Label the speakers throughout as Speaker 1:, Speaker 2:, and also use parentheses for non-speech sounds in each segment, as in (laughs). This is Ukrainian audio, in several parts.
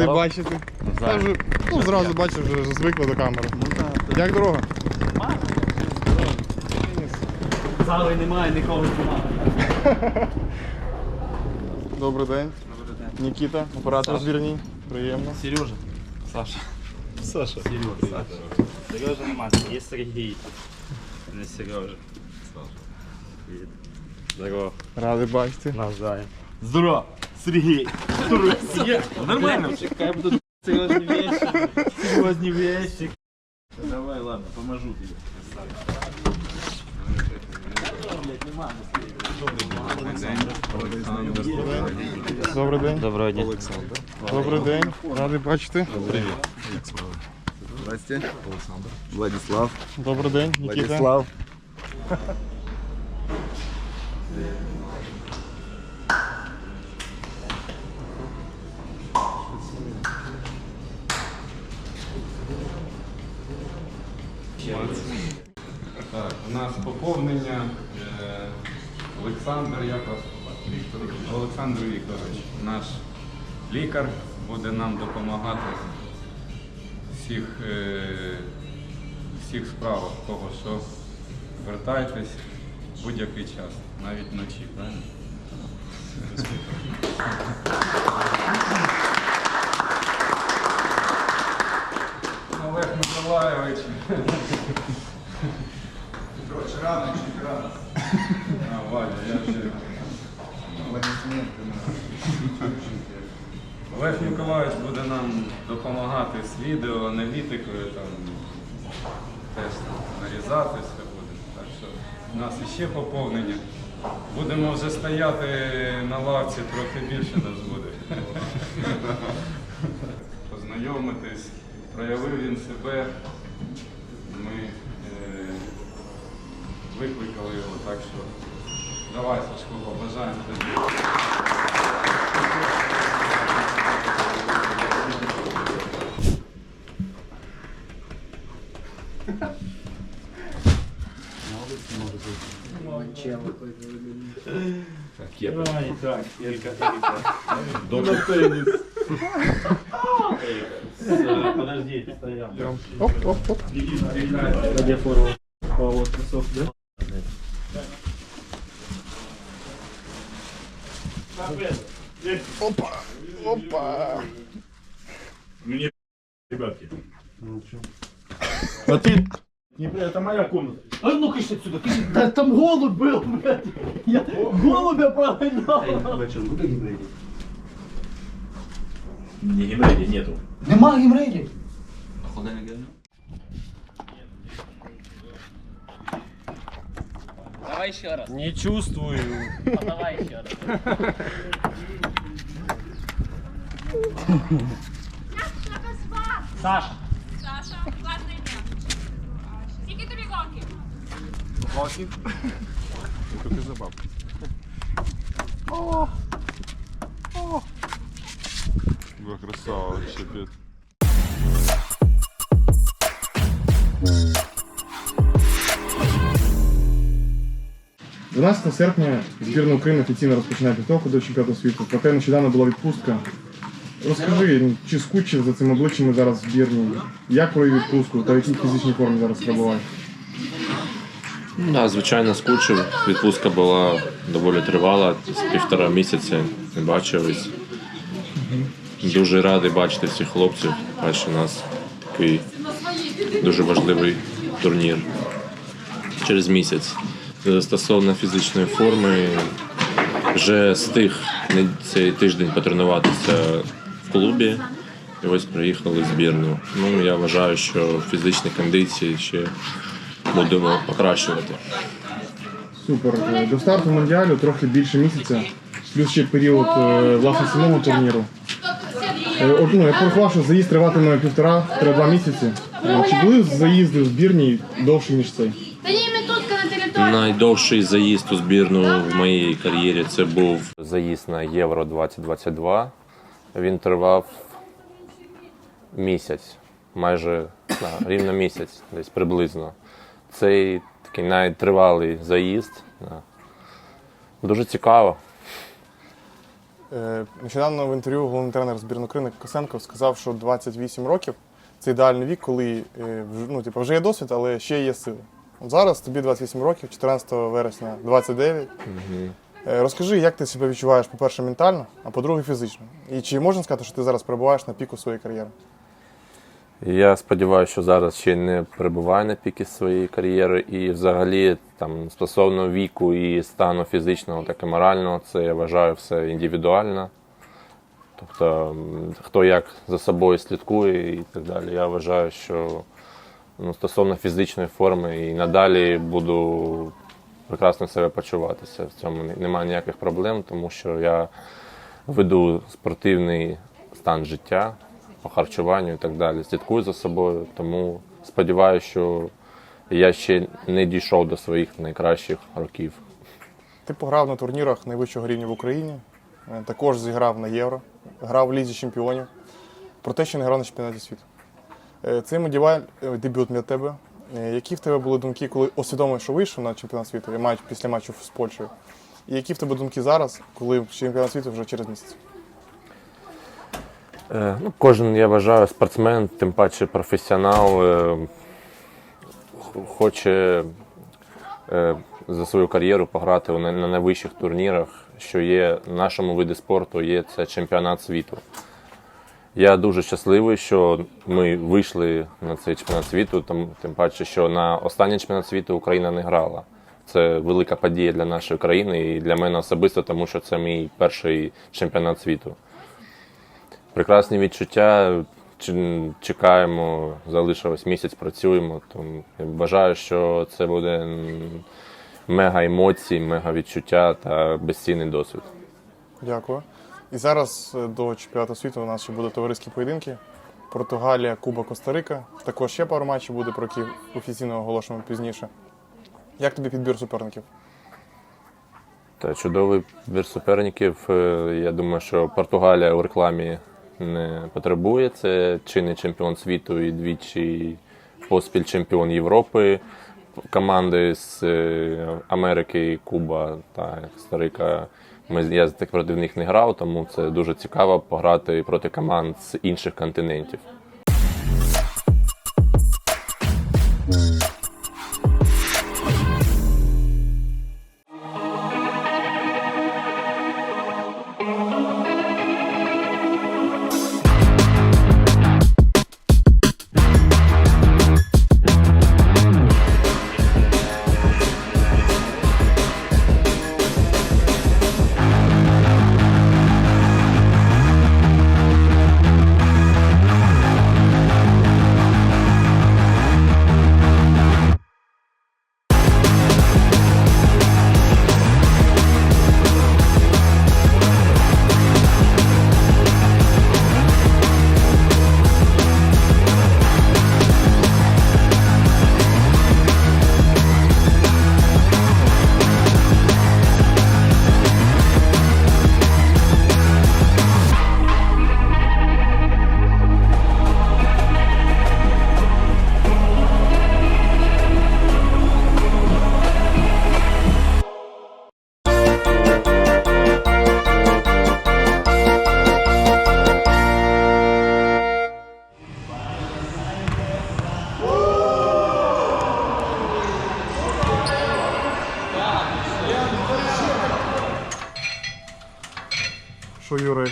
Speaker 1: Радий бачити. Я вже, ну, зразу бачив, вже звикли до камери. Як дорога?
Speaker 2: Зали немає, нікого немає. (laughs)
Speaker 1: Добрий день. Нікіта, оператор збірній. Приємно.
Speaker 2: Сережа. Саша.
Speaker 1: Саша.
Speaker 2: Сережа. Сережа немає, є Сергій. Не Сережа. Привіт. Здорово.
Speaker 1: Радий бачити.
Speaker 2: Навзаєм. Здорово, Здорово. Нормально. Чекай, будуть серйозні вещи. Серйозні вещи. Давай, ладно, поможу тобі.
Speaker 1: Добрий день.
Speaker 2: Доброго дня.
Speaker 1: Добрий день. Радий бачити.
Speaker 3: Здрасте. Олександр. Владислав.
Speaker 1: Добрий день, Нікіта.
Speaker 3: Владислав.
Speaker 4: Так, у нас поповнення. Е, Олександр Яков. Олександр Вікторович, наш лікар, буде нам допомагати всіх, е, всіх справах того, що звертайтесь будь-який час, навіть вночі, правильно? Олег Миколайович. А, Валя, я вже. Олег Миколаївич буде нам допомагати з відео, аналітикою, там теж там, нарізати все буде. Так що у нас іще поповнення. Будемо вже стояти на лавці, трохи більше нас буде. Познайомитись, проявив він себе. Ми е, викликали його, так що давай, Сашко, побажаємо тобі.
Speaker 2: Ай, так, Ерика, Ерика. На теннис. Э, Подожди, стоям.
Speaker 1: Оп, оп, оп.
Speaker 2: Где форма? По вот кусок, да?
Speaker 1: Опа. Опа.
Speaker 5: Мне ребятки. А ты... Не, это моя комната.
Speaker 2: А ну кыш отсюда, кыш. Да там голубь был, блядь. Я голубя прогонял.
Speaker 5: Не геморрой нету.
Speaker 2: Нема гімрейдів.
Speaker 6: Давай еще раз.
Speaker 2: Не чувствую.
Speaker 6: А давай еще раз. (laughs) Саша,
Speaker 7: Років.
Speaker 1: Трохи забав. Ви красава, щепет. 12 серпня збірна України офіційно розпочинає підготовку до чемпіонату світу. Проте нещодавно була відпустка. Розкажи, ну, чи скучив за цим обличчям зараз в збірні? Як провів відпустку та в якій фізичній формі зараз перебуваєш?
Speaker 8: Да, звичайно, скучив. Відпустка була доволі тривала, з півтора місяці не бачились. Дуже радий бачити всіх хлопців. Бачу, у нас такий дуже важливий турнір через місяць. Стосовно фізичної форми, вже встиг цей тиждень потренуватися в клубі. І ось приїхали в збірну. Ну, я вважаю, що фізичні кондиції ще будемо покращувати.
Speaker 1: Супер. Е, До старту мондіалю трохи більше місяця, плюс ще період е, власне самого турніру. Е, Ну, я порахував, що заїзд триватиме півтора-два місяці. Е, Чи були заїзди в збірній довше, ніж цей?
Speaker 8: Найдовший заїзд у збірну в моїй кар'єрі це був заїзд на Євро 2022. Він тривав місяць, майже рівно місяць, десь приблизно. Цей такий найтривалий заїзд. Дуже цікаво.
Speaker 1: Е, Нещодавно в інтерв'ю головний тренер збірної України Косенко сказав, що 28 років це ідеальний вік, коли е, ну, типу, вже є досвід, але ще є сили. От зараз тобі 28 років, 14 вересня 29. Е, Розкажи, як ти себе відчуваєш, по-перше, ментально, а по-друге, фізично. І чи можна сказати, що ти зараз перебуваєш на піку своєї кар'єри?
Speaker 8: Я сподіваюся, що зараз ще не перебуваю на піки своєї кар'єри, і взагалі там стосовно віку і стану фізичного, так і морального, це я вважаю все індивідуально. Тобто, хто як за собою слідкує і так далі. Я вважаю, що ну, стосовно фізичної форми і надалі буду прекрасно себе почуватися. В цьому немає ніяких проблем, тому що я веду спортивний стан життя по харчуванню і так далі. Слідкую за собою, тому сподіваюся, що я ще не дійшов до своїх найкращих років.
Speaker 1: Ти пограв на турнірах найвищого рівня в Україні, е, також зіграв на Євро, грав в Лізі чемпіонів, проте ще не грав на чемпіонаті світу. Е, Цей модіваль е, дебют для тебе. Які в тебе були думки, коли усвідомив, що вийшов на чемпіонат світу, і матч після матчу з Польщею? І які в тебе думки зараз, коли чемпіонат світу вже через місяць?
Speaker 8: Е, Ну, кожен, я вважаю, спортсмен, тим паче професіонал, е, хоче е, за свою кар'єру пограти на на найвищих турнірах, що є в нашому виді спорту, є це чемпіонат світу. Я дуже щасливий, що ми вийшли на цей чемпіонат світу, тим паче, що на останній чемпіонат світу Україна не грала. Це велика подія для нашої країни і для мене особисто, тому що це мій перший чемпіонат світу. Прекрасні відчуття. Чекаємо, залишилось місяць, працюємо. Тому бажаю, що це буде мега емоцій, мега відчуття та безцінний досвід.
Speaker 1: Дякую. І зараз е, до чемпіонату світу у нас ще будуть товариські поєдинки. Португалія, Куба, Коста-Рика. Також ще пару матчів буде, про які офіційно оголошуємо пізніше. Як тобі підбір суперників?
Speaker 8: Та чудовий вір суперників. Е, Я думаю, що Португалія у рекламі не потребує. Це чинний чемпіон світу і двічі поспіль чемпіон Європи. Команди з е, Америки, Куба та Коста-Рика. Ми, я так проти них не грав, тому це дуже цікаво пограти проти команд з інших континентів.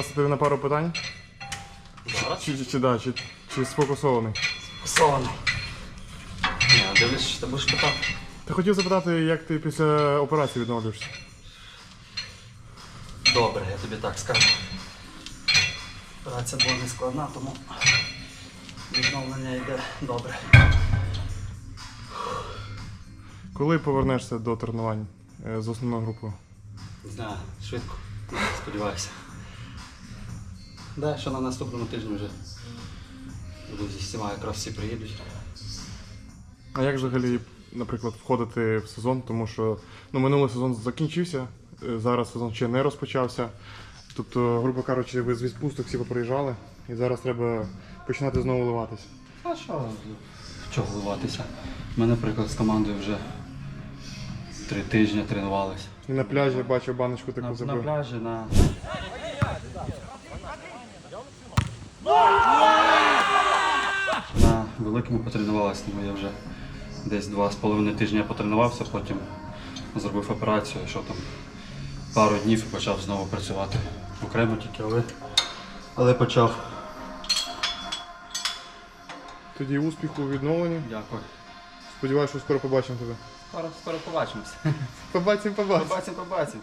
Speaker 1: Юра, тобі на пару питань? Чи, чи, чи, да, чи, чи сфокусований?
Speaker 9: Сований. Ні, дивлюсь, що ти будеш питати.
Speaker 1: Ти хотів запитати, як ти після операції відновлюєшся?
Speaker 9: Добре, я тобі так скажу. Операція була не складна, тому відновлення йде добре.
Speaker 1: Коли повернешся до тренувань е, з основною групою?
Speaker 9: Не знаю, швидко. Сподіваюся. Да, що на наступному тижні вже зі всіма якраз всі приїдуть.
Speaker 1: А як взагалі, наприклад, входити в сезон, тому що ну, минулий сезон закінчився, е, зараз сезон ще не розпочався. Тобто, грубо кажучи, ви з відпусток всі поприїжджали, і зараз треба починати знову ливатися.
Speaker 9: А що? Чого вливатися? Ми, наприклад, з командою вже три тижні тренувалися.
Speaker 1: І на пляжі я бачив баночку таку
Speaker 9: На, на
Speaker 1: забив.
Speaker 9: пляжі, на На великому потренувалася, тому я вже десь два з половиною тижні потренувався, потім зробив операцію, що там пару днів і почав знову працювати. Окремо тільки, але, але почав.
Speaker 1: Тоді успіху у відновленні.
Speaker 9: Дякую.
Speaker 1: Сподіваюся, що скоро побачимо тебе.
Speaker 9: Скоро, скоро побачимося.
Speaker 1: Побачимо, побачимо.
Speaker 9: Побачимо, побачимо.